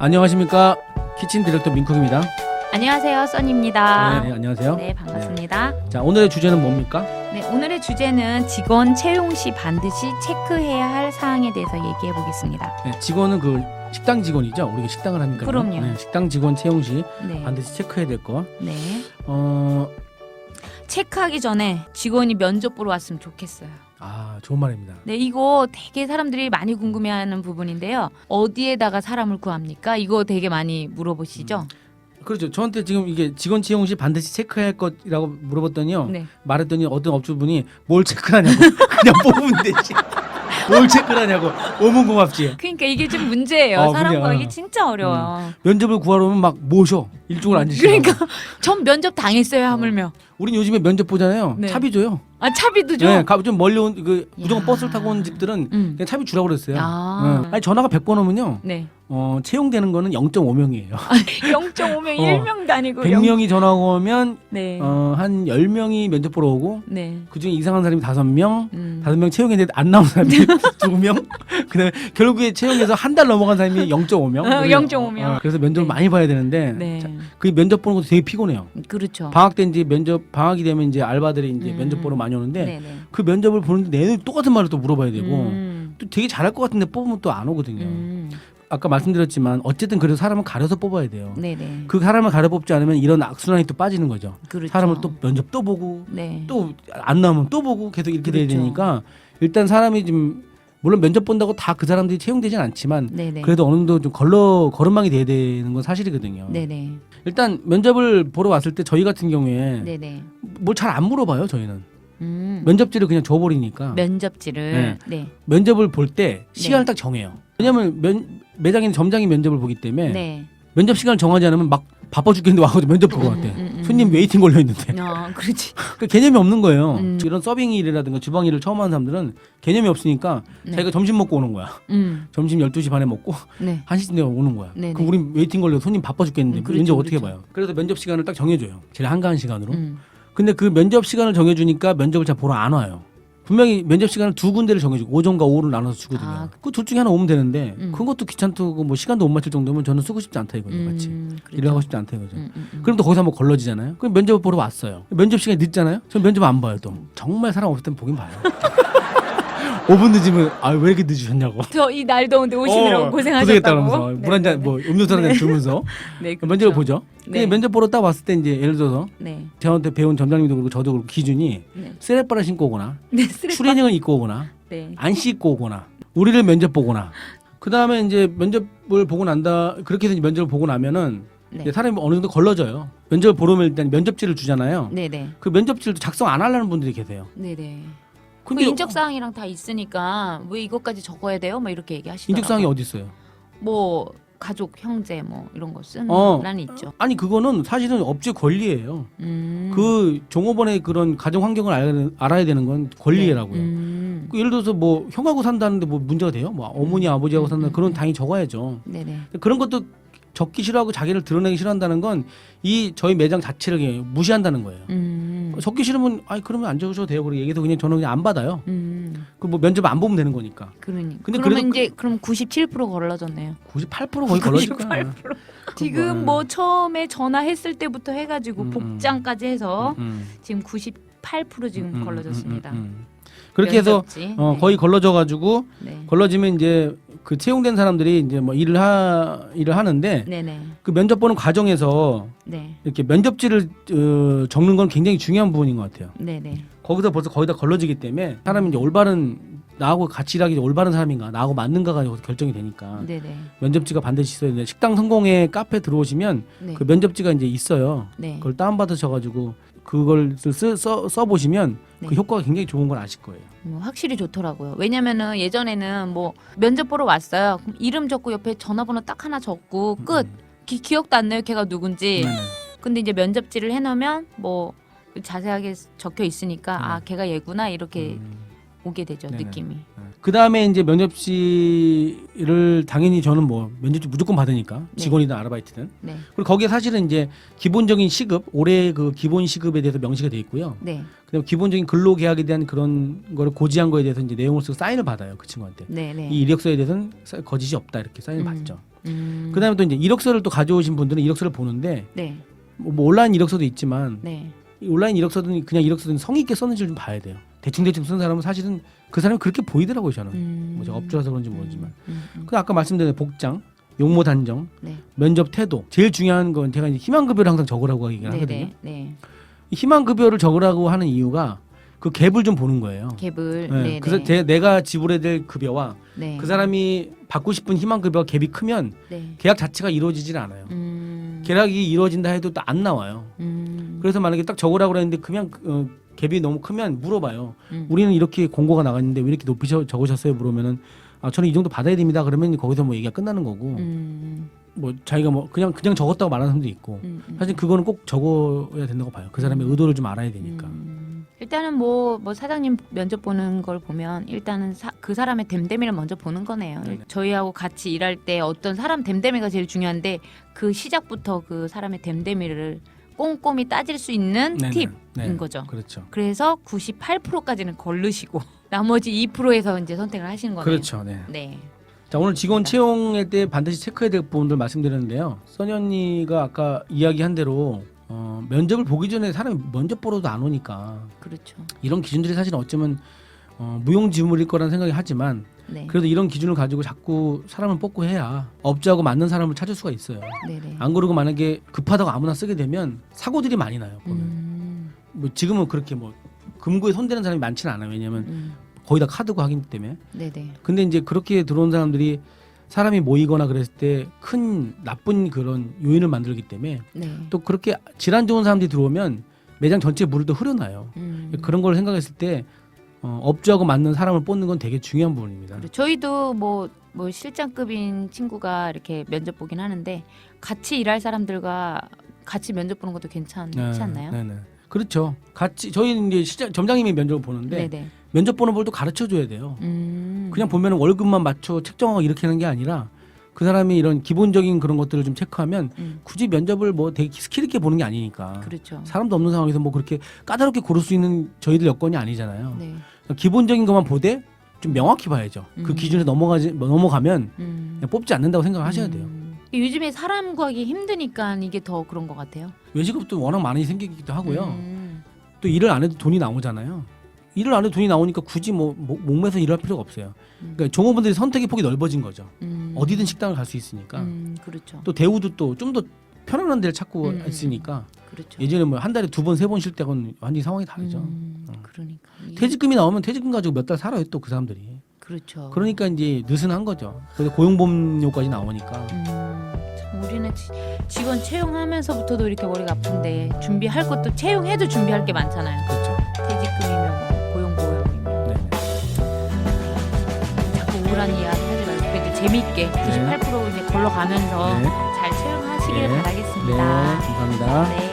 안녕하십니까 키친 디렉터 민쿡입니다. 안녕하세요, 써니입니다. 네, 네, 안녕하세요. 네, 반갑습니다. 자 오늘의 주제는 뭡니까? 네, 오늘의 주제는 직원 채용 시 반드시 체크해야 할 사항에 대해서 얘기해 보겠습니다. 네, 직원은 그 식당 직원이죠. 우리가 식당을 하니까. 그럼요. 네, 식당 직원 채용 시 네. 반드시 체크해야 될 거. 네. 어, 체크하기 전에 직원이 면접 보러 왔으면 좋겠어요. 아 좋은 말입니다. 네, 이거 되게 사람들이 많이 궁금해하는 부분인데요. 어디에다가 사람을 구합니까? 이거 되게 많이 물어보시죠? 그렇죠. 저한테 지금 이게 직원 채용 시 반드시 체크해야 할 것이라고 물어봤더니요. 네. 말했더니 어떤 업주분이 뭘 체크하냐고 그냥 뽑으면 되지. 뭘 체크하냐고 너무 고맙지. 그러니까 이게 좀 문제예요. 어, 사람 그래요. 구하기 진짜 어려워요. 면접을 구하러 오면 막 모셔 일종을 앉으시고. 그러니까 전 면접 당했어요, 하물며. 우린 요즘에 면접 보잖아요. 네. 차비 줘요. 아, 차비도 줘. 네, 가- 좀 멀리 온 그 무조건 야. 버스를 타고 온 집들은 음. 그냥 차비 주라고 그랬어요. 아. 네. 아니 전화가 100번 오면요. 네. 어, 채용되는 거는 0.5명이에요. 0.5명, 어. 1명도 아니고 100명이 전화가 오면 네. 어, 한 10명이 면접 보러 오고 네. 그중에 이상한 사람이 5명, 음. 5명 채용했는데 안 나온 사람이 2명. 그다음에 결국에 채용해서 한 달 넘어간 사람이 0.5명. 어, 0.5 명. 그래서 면접을 네. 많이 봐야 되는데 네. 자, 그 면접 보는 것도 되게 피곤해요. 그렇죠. 방학 때 이제 면접 방학이 되면 이제 알바들이 이제 음. 면접 보러 많이 오는데 네, 네. 그 면접을 보는데 내내 똑같은 말을 또 물어봐야 되고 음. 또 되게 잘할 것 같은데 뽑으면 또 안 오거든요. 음. 아까 말씀드렸지만 어쨌든 그래서 사람은 가려서 뽑아야 돼요. 네, 네. 그 사람을 가려 뽑지 않으면 이런 악순환이 또 빠지는 거죠. 그렇죠. 사람을 또 면접 또 보고 네. 또 안 나오면 또 보고 계속 이렇게 돼야 그렇죠. 되니까 일단 사람이 좀 물론 면접 본다고 다 그 사람들이 채용되진 않지만 네, 네. 그래도 어느 정도 좀 걸러 걸음망이 돼야 되는 건 사실이거든요. 네, 네. 일단 면접을 보러 왔을 때 저희 같은 경우에 네, 네. 뭘 잘 안 물어봐요. 저희는 음. 면접지를 그냥 줘버리니까 면접지를 네. 면접을 볼 때 시간을 딱 정해요. 왜냐면 면, 매장인 점장이 면접을 보기 때문에 네. 면접 시간을 정하지 않으면 막 바빠 죽겠는데 와서 면접 보고 왔대. 음, 음, 음. 손님 웨이팅 걸려 있는데 어, 그렇지. 그 개념이 없는 거예요. 음. 이런 서빙 일이라든가 주방 일을 처음 하는 사람들은 개념이 없으니까 네. 자기가 점심 먹고 오는 거야. 음. 점심 12시 반에 먹고 네. 1시쯤 되면 오는 거야. 네, 그럼 네. 우린 웨이팅 걸려 손님 바빠 죽겠는데 음, 그렇죠, 면접 어떻게 그렇죠. 봐요? 그래서 면접 시간을 딱 정해줘요. 제일 한가한 시간으로. 음. 근데 그 면접 시간을 정해주니까 면접을 잘 보러 안 와요. 분명히 면접 시간을 두 군데를 정해주고 오전과 오후를 나눠서 주거든요. 아. 그 둘 중에 하나 오면 되는데 음. 그것도 귀찮고 뭐 시간도 못 맞출 정도면 저는 쓰고 싶지 않다 이거죠, 같이. 음, 그렇죠. 일을 하고 싶지 않다 이거죠. 음, 음, 음. 그럼 또 거기서 한번 걸러지잖아요. 그럼 면접 보러 왔어요. 면접 시간이 늦잖아요. 저는 면접 안 봐요 또. 정말 사람 없을 땐 보긴 봐요. 5분 늦으면 아 왜 이렇게 늦으셨냐고. 저 이 날 더운데 오시느라고 어, 고생하셨다고. 고생했다면서 물 한 잔 뭐 음료수 한 잔 주면서 네, 그렇죠. 면접을 보죠. 근데 네. 면접 보러 딱 왔을 때 이제 예를 들어서 네. 저한테 배운 점장님도 그렇고 저도 그렇고 기준이 네. 쓰레빠를 신고 오거나 네, 쓰레기. 추리닝을 입고 오거나 네. 안 씻고 오거나 우리를 면접 보거나 그 다음에 이제 면접을 보고 난다 그렇게 해서 이제 면접을 보고 나면은 네. 이제 사람이 어느 정도 걸러져요. 면접을 보러 오면 일단 면접지를 주잖아요. 네, 네. 그 면접지를 작성 안 하려는 분들이 계세요. 네, 네. 그 근데 인적 사항이랑 다 있으니까 왜 이것까지 적어야 돼요? 뭐 이렇게 얘기하시더라고요. 인적 사항이 어디 있어요? 뭐 가족, 형제 뭐 이런 거 쓰는 어. 란이 있죠. 아니 그거는 사실은 업체 권리예요. 음. 그 종업원의 그런 가정 환경을 알아야, 알아야 되는 건 권리라고요. 음. 그 예를 들어서 뭐 형하고 산다는데 뭐 문제가 돼요? 뭐 어머니 아버지하고 음, 산다 음, 그런 음. 당연히 적어야죠. 네, 네. 그런 것도 적기 싫어하고 자기를 드러내기 싫어한다는 건 이 저희 매장 자체를 그냥 무시한다는 거예요. 음. 적기 싫으면 아니 그러면 안 적으셔도 돼요. 그리고 얘기해서 그냥 저는 그냥 안 받아요. 음. 그뭐 면접 안 보면 되는 거니까. 그러니. 근데 그러면 그래도 이제 그럼 97% 걸러졌네요. 98% 거의 걸러질 거야. 98%. 지금 뭐 처음에 전화했을 때부터 해가지고 음, 음. 복장까지 해서 음, 지금 98% 지금 음, 음, 걸러졌습니다. 음, 음, 음. 그렇게 해서 면접지. 어, 네. 거의 걸러져 가지고 네. 걸러지면 이제 그 채용된 사람들이 이제 뭐 일을 하 일을 하는데 네네. 그 면접 보는 과정에서 네. 이렇게 면접지를 어, 적는 건 굉장히 중요한 부분인 것 같아요. 네네. 거기서 벌써 거의 다 걸러지기 때문에 사람이 이제 올바른 나하고 같이 일하기 올바른 사람인가 나하고 맞는가가 결정이 되니까 네네. 면접지가 반드시 있어야 되는데 식당 성공회 카페 들어오시면 네. 그 면접지가 이제 있어요. 네. 그걸 다운받으셔가지고 그걸 쓰, 써, 써보시면 그 네. 효과가 굉장히 좋은 걸 아실 거예요. 뭐 확실히 좋더라고요. 왜냐면은 예전에는 뭐 면접 보러 왔어요. 그럼 이름 적고 옆에 전화번호 딱 하나 적고 끝. 음. 기, 기억도 안 나요. 걔가 누군지. 네네. 근데 이제 면접지를 해놓으면 뭐 자세하게 적혀 있으니까 네. 아 걔가 얘구나 이렇게 음. 오게 되죠 네네. 느낌이. 그 다음에 이제 면접지를 당연히 저는 뭐 면접지 무조건 받으니까 네. 직원이든 아르바이트든 네. 그리고 거기에 사실은 이제 기본적인 시급 올해 그 기본 시급에 대해서 명시가 돼 있고요. 네. 그다음 기본적인 근로 계약에 대한 그런 거를 고지한 거에 대해서 이제 내용을 쓰고 사인을 받아요 그 친구한테. 네. 네. 이 이력서에 대해서는 사- 거짓이 없다 이렇게 사인을 음. 받죠. 음. 그다음에 또 이제 이력서를 또 가져오신 분들은 이력서를 보는데 네, 뭐, 뭐 온라인 이력서도 있지만 네. 이 온라인 이력서든 그냥 이력서든 성의 있게 썼는지를 좀 봐야 돼요. 대충 대충 쓴 사람은 사실은 그 사람이 그렇게 보이더라고요 저는. 음. 뭐 제가 업주라서 그런지 모르지만. 음, 음, 그 아까 말씀드린 복장, 용모 단정, 네. 면접 태도. 제일 중요한 건 제가 이제 희망 급여를 항상 적으라고 얘기를 네, 하거든요. 네, 네. 이 희망 급여를 적으라고 하는 이유가 그 갭을 좀 보는 거예요. 갭을. 네, 네, 그래서 네. 제, 내가 지불해야 될 급여와 네. 그 사람이 받고 싶은 희망 급여 갭이 크면 네. 계약 자체가 이루어지질 않아요. 음. 계약이 이루어진다 해도 또 안 나와요. 음. 그래서 만약에 딱 적으라고 그랬는데 그냥 어, 갭이 너무 크면 물어봐요. 음. 우리는 이렇게 공고가 나갔는데 왜 이렇게 높이 적- 적으셨어요? 물으면은 아 저는 이 정도 받아야 됩니다. 그러면 거기서 뭐 얘기가 끝나는 거고 음. 뭐 자기가 뭐 그냥 그냥 적었다고 말하는 사람도 있고 음, 음. 사실 그거는 꼭 적어야 된다고 봐요. 그 사람의 의도를 좀 알아야 되니까. 음. 일단은 뭐, 뭐 사장님 면접 보는 걸 보면 일단은 사, 그 사람의 댐댐이를 먼저 보는 거네요. 네네. 저희하고 같이 일할 때 어떤 사람 댐댐이가 제일 중요한데 그 시작부터 그 사람의 댐댐이를 꼼꼼히 따질 수 있는 네네. 팁인 네. 거죠. 그렇죠. 그래서 98%까지는 걸르시고 나머지 2%에서 이제 선택을 하시는 거네요. 그렇죠. 네. 네. 자 오늘 직원. 채용할 때 반드시 체크해야 될 부분들 말씀드렸는데요. 써니 언니가 아까 이야기한 대로 어, 면접을 보기 전에 사람이 면접 보러도 안 오니까 그렇죠. 이런 기준들이 사실 어쩌면 어, 무용지물일 거라는 생각이 하지만 네. 그래도 이런 기준을 가지고 자꾸 사람을 뽑고 해야 업주하고 맞는 사람을 찾을 수가 있어요. 네네. 안 그러고 만약에 급하다고 아무나 쓰게 되면 사고들이 많이 나요. 보면. 음. 뭐 지금은 그렇게 뭐 금고에 손대는 사람이 많지는 않아요. 왜냐면 음. 거의 다 카드고 하기 때문에. 네네. 근데 이제 그렇게 들어온 사람들이 사람이 모이거나 그랬을 때 큰 나쁜 그런 요인을 만들기 때문에 네. 또 그렇게 질환 좋은 사람들이 들어오면 매장 전체에 물을 또 흐려놔요. 음. 그런 걸 생각했을 때 어, 업주하고 맞는 사람을 뽑는 건 되게 중요한 부분입니다. 그리고 저희도 뭐, 뭐 실장급인 친구가 이렇게 면접 보긴 하는데 같이 일할 사람들과 같이 면접 보는 것도 괜찮지 않나요? 네, 네. 그렇죠. 같이 저희는 이제 시장 점장님이 면접을 보는데 네네. 면접 보는 법도 가르쳐 줘야 돼요. 음. 그냥 보면 월급만 맞춰 책정하고 이렇게 하는 게 아니라 그 사람이 이런 기본적인 그런 것들을 좀 체크하면 음. 굳이 면접을 뭐 되게 스킬 있게 보는 게 아니니까 그렇죠. 사람도 없는 상황에서 뭐 그렇게 까다롭게 고를 수 있는 저희들 여건이 아니잖아요. 네. 그러니까 기본적인 것만 보되 좀 명확히 봐야죠. 그 음. 기준에 넘어가지 넘어가면 음. 그냥 뽑지 않는다고 생각하셔야 돼요. 음. 요즘에 사람 구하기 힘드니까 이게 더 그런 것 같아요. 외식업도 워낙 많이 생기기도 하고요. 음. 또 일을 안 해도 돈이 나오잖아요. 일을 안 해도 돈이 나오니까 굳이 뭐 목- 목매서 일할 필요가 없어요. 음. 그러니까 종업원들이 선택의 폭이 넓어진 거죠. 음. 어디든 식당을 갈 수 있으니까. 음, 그렇죠. 또 대우도 또 좀 더 편안한 데를 찾고 음. 있으니까 그렇죠. 예전에 뭐 한 달에 두 번 세 번 쉴 때는 완전히 상황이 다르죠. 음, 어. 그러니까. 이- 퇴직금이 나오면 퇴직금 가지고 몇 달 살아요 또 그 사람들이. 그렇죠. 그러니까 이제 느슨한 거죠. 그래서 고용보험료까지 나오니까. 음, 참 우리는 지- 직원 채용하면서부터도 이렇게 머리가 아픈데 준비할 것도 채용해도 준비할 게 많잖아요. 그렇죠. 우울한 이야기 하지 말고 그래도 재미있게 98% 이제 걸러가면서 네. 잘 채용하시길 네. 네. 바라겠습니다. 감사합니다. 네.